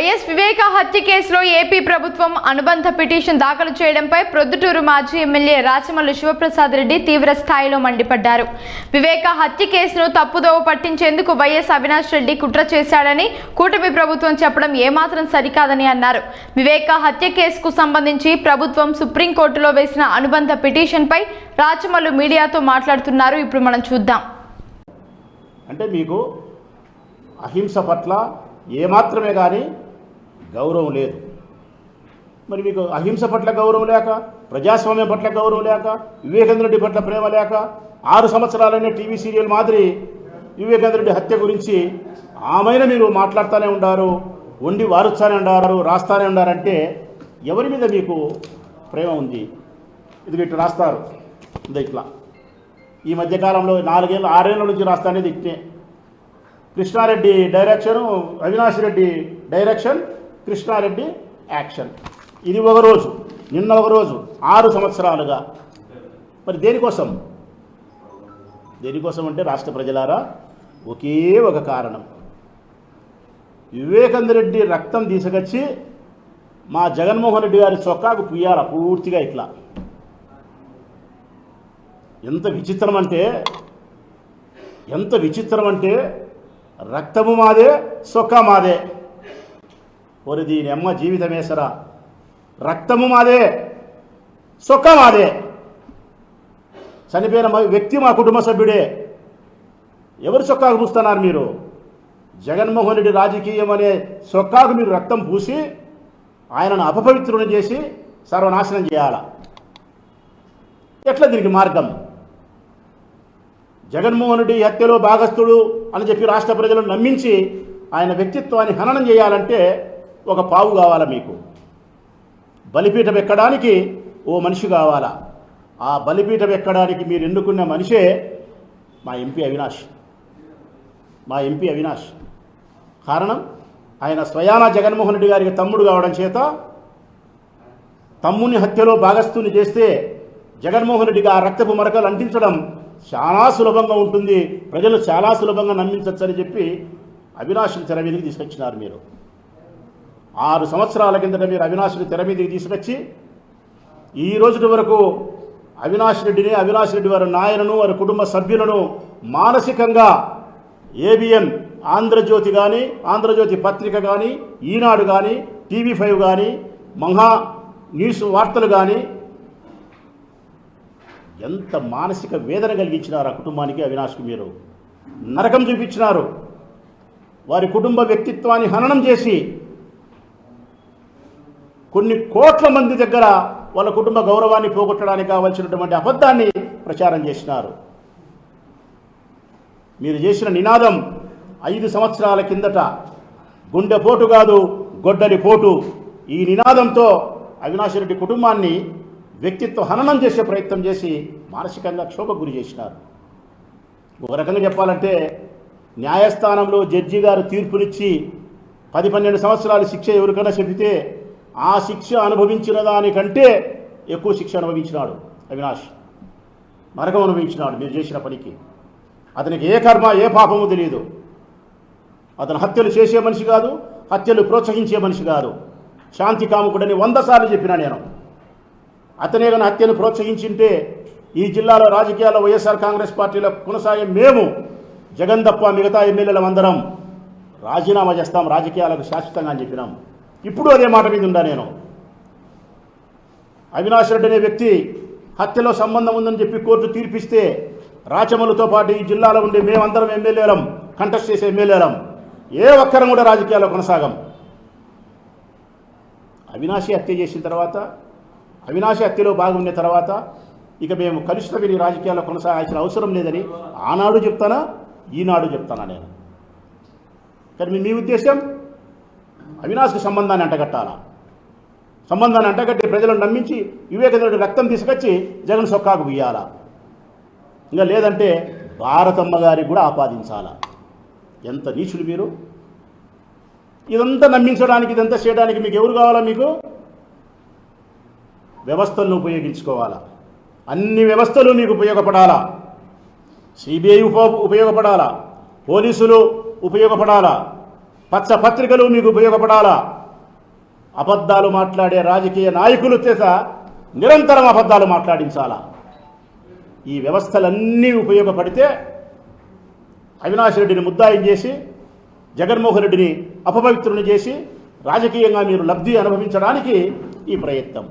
YS వివేక హత్య కేసులో AP ప్రభుత్వం అనుబంధ పిటిషన్ దాఖలు చేయడంపై ప్రొద్దుటూరు మాజీ ఎమ్మెల్యే రాచమల్లు శివప్రసాద్ రెడ్డి తీవ్ర స్థాయిలో మండిపడ్డారు. వివేక హత్య కేసును తప్పుదోవ పట్టించేందుకు వైఎస్ అవినాష్ రెడ్డి కుట్ర చేశాడని కూటమి ప్రభుత్వం చెప్పడం ఏమాత్రం సరికాదని అన్నారు. వివేక హత్య కేసుకు సంబంధించి ప్రభుత్వం సుప్రీంకోర్టులో వేసిన అనుబంధ పిటిషన్పై రాచమల్లు మీడియాతో మాట్లాడుతున్నారు. ఇప్పుడు మనం చూద్దాం. అంటే మీకు అహింస పట్ల ఏమాత్రమే కానీ గౌరవం లేదు. మరి మీకు అహింస పట్ల గౌరవం లేక ప్రజాస్వామ్యం పట్ల గౌరవం లేక వివేకేంద్ర రెడ్డి పట్ల ప్రేమ లేక ఆరు సంవత్సరాలైన టీవీ సీరియల్ మాదిరి వివేకేంద్ర రెడ్డి హత్య గురించి ఆమెన మీరు మాట్లాడుతూనే ఉండారు వండి వారుస్తూనే ఉండారు రాస్తానే ఉండారంటే ఎవరి మీద మీకు ప్రేమ ఉంది? ఇది ఇట్లా రాస్తారు. ఇది ఇట్లా. ఈ మధ్యకాలంలో నాలుగేళ్ళు ఆరేళ్ళ నుంచి రాస్తానేది ఇట్టే. Krishna Reddy direction Avinash Reddy direction Krishna Reddy action. ఇది ఒక రోజు నిన్న ఒక రోజు ఆరు సంవత్సరాలుగా. మరి దేనికోసం? దేనికోసం అంటే రాష్ట్ర ప్రజలారా ఒకే ఒక కారణం. వివేకానంద రెడ్డి రక్తం తీసుకొచ్చి మా జగన్మోహన్ రెడ్డి గారి చొక్కాకు పుయ్యాల పూర్తిగా ఇట్లా. ఎంత విచిత్రం అంటే ఎంత విచిత్రం అంటే రక్తము మాదే సొక్క మాదే. ఒరి దీని జీవితమేసరా రక్తము మాదే సొక్క మాదే. చనిపోయిన మ- వ్యక్తి మా కుటుంబ సభ్యుడే. ఎవరు చొక్కాకు పూస్తున్నారు మీరు? జగన్మోహన్ రెడ్డి రాజకీయం అనే చొక్కాకు మీరు రక్తం పూసి ఆయనను అపపవిత్రుని చేసి సర్వనాశనం చేయాలా? ఎట్లా దీనికి మార్గం? జగన్మోహన్ రెడ్డి హత్యలో భాగస్థుడు అని చెప్పి రాష్ట్ర ప్రజలను నమ్మించి ఆయన వ్యక్తిత్వాన్ని హననం చేయాలంటే ఒక పావు కావాలా మీకు? బలిపీఠం ఎక్కడానికి ఓ మనిషి కావాలా? ఆ బలిపీఠం ఎక్కడానికి మీరు ఎన్నుకున్న మనిషే మా ఎంపీ అవినాష్. మా ఎంపీ అవినాష్. కారణం ఆయన స్వయానా జగన్మోహన్ రెడ్డి గారికి తమ్ముడు కావడం చేత తమ్ముని హత్యలో భాగస్థుని చేస్తే జగన్మోహన్ రెడ్డికి ఆ రక్తపు మరకలు అంటించడం చాలా సులభంగా ఉంటుంది. ప్రజలు చాలా సులభంగా నమ్మించవచ్చని చెప్పి అవినాశం తెర మీదకి తీసుకొచ్చినారు మీరు. ఆరు సంవత్సరాల కిందట మీరు అవినాష్ని తెర మీదకి తీసుకొచ్చి ఈ రోజుటి వరకు అవినాష్ రెడ్డిని అవినాష్ రెడ్డి వారి నాయనను వారి కుటుంబ సభ్యులను మానసికంగా ఏబిఎన్ ఆంధ్రజ్యోతి కానీ ఆంధ్రజ్యోతి పత్రిక కానీ ఈనాడు కానీ టీవీ ఫైవ్ కానీ మహా న్యూస్ వార్తలు కానీ ఎంత మానసిక వేదన కలిగించినారు ఆ కుటుంబానికి అవినాష్కి మీరు? నరకం చూపించినారు. వారి కుటుంబ వ్యక్తిత్వాన్ని హననం చేసి కొన్ని కోట్ల మంది దగ్గర వాళ్ళ కుటుంబ గౌరవాన్ని పోగొట్టడానికి కావలసినటువంటి అబద్ధాన్ని ప్రచారం చేసినారు. మీరు చేసిన నినాదం ఐదు సంవత్సరాల కిందట గుండెపోటు కాదు గొడ్డలి పోటు. ఈ నినాదంతో అవినాష్ రెడ్డి కుటుంబాన్ని వ్యక్తిత్వ హననం చేసే ప్రయత్నం చేసి మానసికంగా క్షోభకు గురి చేసినారు. ఒక రకంగా చెప్పాలంటే న్యాయస్థానంలో జడ్జి గారు తీర్పునిచ్చి పది పన్నెండు సంవత్సరాలు శిక్ష ఎవరికైనా చెబితే ఆ శిక్ష అనుభవించిన దానికంటే ఎక్కువ శిక్ష అనుభవించినాడు అవినాష్. నరకం అనుభవించినాడు మీరు చేసిన పనికి. అతనికి ఏ కర్మ ఏ పాపము తెలియదు అతను హత్యలు చేసే మనిషి కాదు హత్యలు ప్రోత్సహించే మనిషి కాదు. శాంతి కాముకుడని వంద సార్లు చెప్పినా నేను. అతనే కానీ హత్యను ప్రోత్సహించింటే ఈ జిల్లాలో రాజకీయాల్లో వైఎస్ఆర్ కాంగ్రెస్ పార్టీలో కొనసాగే మేము జగన్ తప్ప మిగతా ఎమ్మెల్యేలం అందరం రాజీనామా చేస్తాం రాజకీయాలకు శాశ్వతంగా అని చెప్పినాం. ఇప్పుడు అదే మాట మీద ఉండా నేను. అవినాష్ రెడ్డి అనే వ్యక్తి హత్యలో సంబంధం ఉందని చెప్పి కోర్టు తీర్పిస్తే రాచమల్లుతో పాటు ఈ జిల్లాలో ఉండే మేమందరం ఎమ్మెల్యేలం కంటెస్ట్ చేసే ఎమ్మెల్యేలం ఏ ఒక్కరం కూడా రాజకీయాల్లో కొనసాగం. అవినాశి హత్య చేసిన తర్వాత అవినాశి హత్యలో భాగం తర్వాత ఇక మేము కలుషిత విని రాజకీయాల్లో కొనసాగాల్సిన అవసరం లేదని ఆనాడు చెప్తానా ఈనాడు చెప్తానా నేను. కానీ మీ- మీ ఉద్దేశం? అవినాశ్కి సంబంధాన్ని అంటగట్టాలా? సంబంధాన్ని అంటగట్టి ప్రజలను నమ్మించి వివేకదేవుడి రక్తం తీసుకొచ్చి జగన్ సొక్కాకు బియ్యాలా ఇంకా లేదంటే భారతమ్మ గారికి కూడా ఆపాదించాలా? ఎంత నీచులు మీరు? ఇదంతా నమ్మించడానికి ఇదంతా చేయడానికి మీకు ఎవరు కావాలా మీకు? వ్యవస్థలను ఉపయోగించుకోవాలా? అన్ని వ్యవస్థలు మీకు ఉపయోగపడాలా? సిబిఐ ఉప ఉపయోగపడాలా? పోలీసులు ఉపయోగపడాలా? పచ్చ పత్రికలు మీకు ఉపయోగపడాలా? అబద్ధాలు మాట్లాడే రాజకీయ నాయకులు చేత నిరంతరం అబద్ధాలు మాట్లాడించాలా? ఈ వ్యవస్థలన్నీ ఉపయోగపడితే అవినాష్ రెడ్డిని ముద్దాయం చేసి జగన్మోహన్ రెడ్డిని అపవిత్రుని చేసి రాజకీయంగా మీరు లబ్ధి అనుభవించడానికి ఈ ప్రయత్నం.